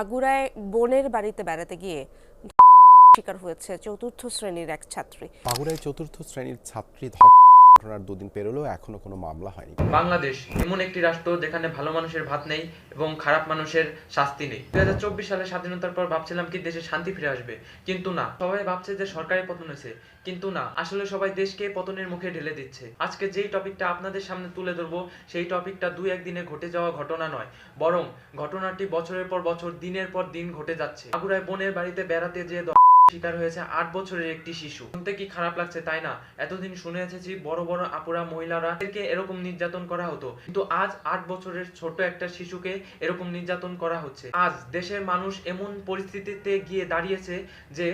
আগুরায় বোনের বাড়িতে বেড়াতে গিয়ে শিকার হয়েছে চতুর্থ শ্রেণির এক ছাত্রী। মাগুরায় চতুর্থ শ্রেণির ছাত্রী ধর্ষণ ঘটনার দুদিন পেরোলেও এখনও কোনো মামলা হয়নি। বাংলাদেশ এমন একটি রাষ্ট্র যেখানে ভালো মানুষের ভাত নেই এবং খারাপ মানুষের শাস্তি নেই। দুই হাজার চব্বিশ সালে স্বাধীনতার পর ভাবছিলাম কি দেশে শান্তি ফিরে আসবে। কিন্তু না, সবাই ভাবছে যে সরকারি পতন হয়েছে। কিন্তু না, আসলে সবাই দেশকে পতনের মুখে ঢেলে দিচ্ছে। আজকে যেই টপিকটা আপনাদের সামনে তুলে ধরবো, সেই টপিকটা দুই একদিনে ঘটে যাওয়া ঘটনা নয়, বরং ঘটনাটি বছরের পর বছর, দিনের পর দিন ঘটে যাচ্ছে। আগুরায় বোনের বাড়িতে বেড়াতে যে শিকার হয়েছে আট বছরের একটি শিশু। শুনতে কি খারাপ লাগছে তাই না? এতদিন শুনে এসেছি বড় বড় আপুরা, মহিলারা এদেরকে এরকম নির্যাতন করা হতো। কিন্তু আজ আট বছরের ছোট একটা শিশুকে এরকম নির্যাতন করা হচ্ছে। আজ দেশের মানুষ এমন পরিস্থিতিতে গিয়ে দাঁড়িয়েছে যে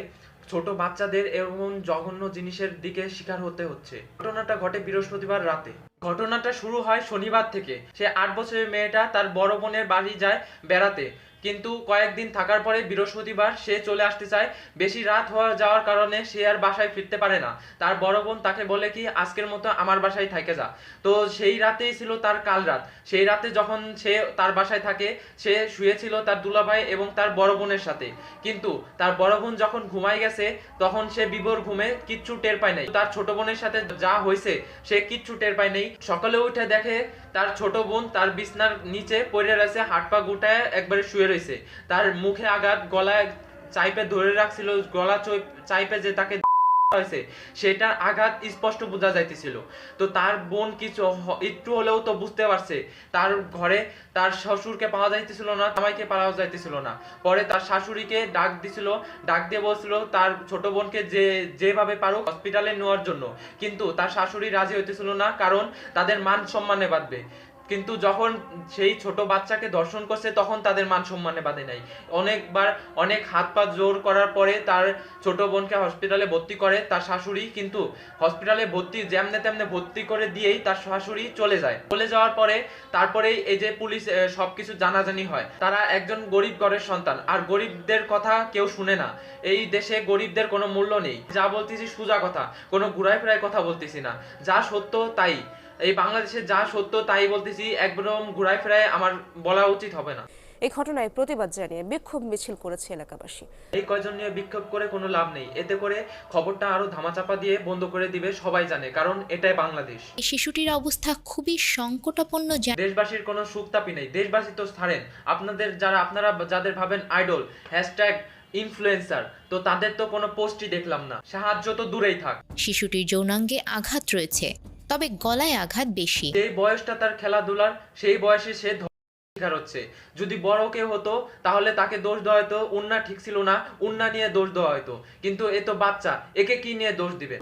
ছোট বাচ্চাদের এমন জঘন্য জিনিসের দিকে শিকার হতে হচ্ছে। ঘটনাটা ঘটে বৃহস্পতিবার রাতে। ঘটনাটা শুরু হয় শনিবার থেকে। সে আট বছরের মেয়েটা তার বড় বোনের বাড়ি যায় বেড়াতে। কিন্তু কয়েকদিন থাকার পরে বৃহস্পতিবার সে চলে আসতে চায়। বেশি রাত হওয়া যাওয়ার কারণে সে আর বাসায় ফিরতে পারে না। তার বড় বোন তাকে বলে কি, আজকের মতো আমার বাসায় থাকে যা। তো সেই রাতেই ছিল তার কাল রাত। সেই রাতে যখন সে তার বাসায় থাকে, সে শুয়েছিল তার দুলাভাই এবং তার বড় বোনের সাথে। কিন্তু তার বড় বোন যখন ঘুমায় গেছে, তখন সে বিভোর ঘুমে কিচ্ছু টের পায় নাই। তার ছোট বোনের সাথে যা হয়েছে, সে কিচ্ছু টের পায় নাই। সকালে উঠে দেখে তার ছোট বোন তার বিছনার নিচে পড়ে রয়েছে হাট পা গুটায় একবারে শুয়ে রয়েছে। তার মুখে আঘাত, গলায় চাইপে ধরে রাখছিল, গলা চই- চাইপে যে তাকে হয়েছে। সেটার আঘাত স্পষ্ট বোঝা যাইতেছিল। তো তার বোন কিছু একটু হলেও তো বুঝতে পারছে। তার ঘরে তার শ্বশুরকে পাওয়া যাইতেছিল না, জামাইকে পাওয়া যাইতেছিল না। পরে তার শাশুড়িকে ডাক দিছিল, ডাক দিয়ে বলছিল, তার ছোট বোনকে যে, যেভাবে পারো হসপিটালে নেওয়ার জন্য। কিন্তু তার শাশুড়ি রাজি হইতেছিল না, কারণ তাদের মান সম্মানে বাঁধবে। কিন্তু যখন সেই ছোট বাচ্চাকে দর্শন করছে তখন তাদের মান সম্মানে বাঁধে নাই। অনেকবার অনেক হাত পা জোর করার পরে তার ছোট বোনকে হসপিটালে ভর্তি করে তার শাশুড়ি কিন্তু হসপিটালে ভর্তি যেমনে তেমনে ভর্তি করে দিয়েই তার শাশুড়ি চলে যায়। চলে যাওয়ার পরে তারপরেই এই যে পুলিশ আহ, সবকিছু জানাজানি হয়। তারা একজন গরিব ঘরের সন্তান আর গরিবদের কথা কেউ শুনে না। এই দেশে গরিবদের কোনো মূল্য নেই। যা বলতেছি সোজা কথা কোনো ঘুরায় ফেরায় কথা বলতেছি না। যা সত্য তাই। এই বাংলাদেশে যা সত্য তাই বলতেছি একদম ঘুরায় ফেরায় আমার বলা উচিত হবে না। এই ঘটনায় প্রতিবাদ জানিয়ে বিক্ষোভ মিছিল করেছে এলাকাবাসী। এই কয়জন নিয়ে বিক্ষোভ করে কোনো লাভ নেই। এতে করে খবরটা আরও ধামাচাপা দিয়ে বন্ধ করে দিবে সবাই জানে কারণ এটাই বাংলাদেশ। এই শিশুটির অবস্থা খুবই সংকটাপন্ন দেশবাসীর কোনো সুখতাপি নেই। দেশবাসী তো ছাড়েন। আপনাদের যারা আপনারা যাদের ভাবেন আইডল হ্যাশট্যাগ ইনফ্লুয়েন্সার তো তাদের তো কোনো পোস্টই দেখলাম না। সাহায্য তো দূরেই থাক। শিশুটির যৌনাঙ্গে আঘাত রয়েছে। তবে গলায় আঘাত বেশি। সেই বয়সটা তার খেলাধুলার সেই বয়সে সে শিকার হচ্ছে। যদি বড় কেউ হতো তাহলে তাকে দোষ দেওয়া হয়তো উন্না ঠিক ছিল না উন্না নিয়ে দোষ দেওয়া হয়তো কিন্তু এ তো বাচ্চা একে কি নিয়ে দোষ দিবে?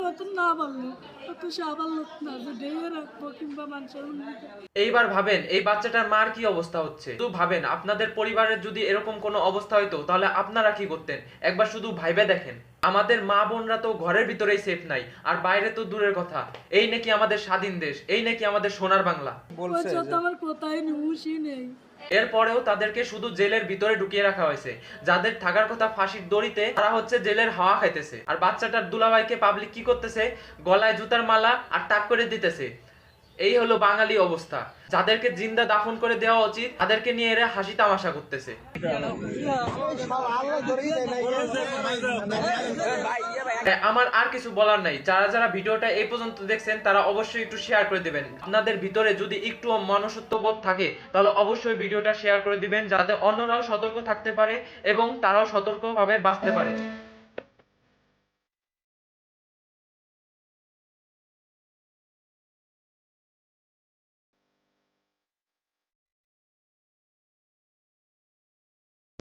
এইবার ভাবেন এই বাচ্চাটার মার কি অবস্থা হচ্ছে? শুধু ভাবেন আপনাদের পরিবারের যদি এরকম কোনো অবস্থা হইতো তাহলে আপনারা কি করতেন? একবার শুধু ভাইবে দেখেন। আমাদের মা বোনরা তো ঘরের ভিতরেই সেফ নাই আর বাইরে তো দূরের কথা। এই নাকি আমাদের স্বাধীন দেশ এই নাকি আমাদের সোনার বাংলা। আমার কোথায় নিউসই নেই। এরপরেও তাদেরকে শুধু জেলের ভিতরে ঢুকিয়ে রাখা হয়েছে। যাদের থাকার কথা ফাঁসির দড়িতে তারা হচ্ছে জেলের হাওয়া খাইতেছে। আর বাচ্চাটার দুলাভাইকে পাবলিক কি করতেছে? গলায় জুতার মালা আর টাক করে দিতেছে। এই হলো বাঙালি অবস্থা। যাদেরকে জিন্দা দাফন করে দেওয়া উচিত, তাদেরকে নিয়ে এরা হাসি তামাশা করতেছে। আমার আর কিছু বলার নাই। যারা যারা ভিডিওটা এই পর্যন্ত দেখছেন, তারা অবশ্যই একটু শেয়ার করে দিবেন। আপনাদের ভিতরে যদি একটু মনুষ্যত্ববোধ থাকে, তাহলে অবশ্যই ভিডিওটা শেয়ার করে দিবেন, যাতে অন্যরাও সতর্ক থাকতে পারে এবং তারাও সতর্কভাবে বাঁচতে পারে।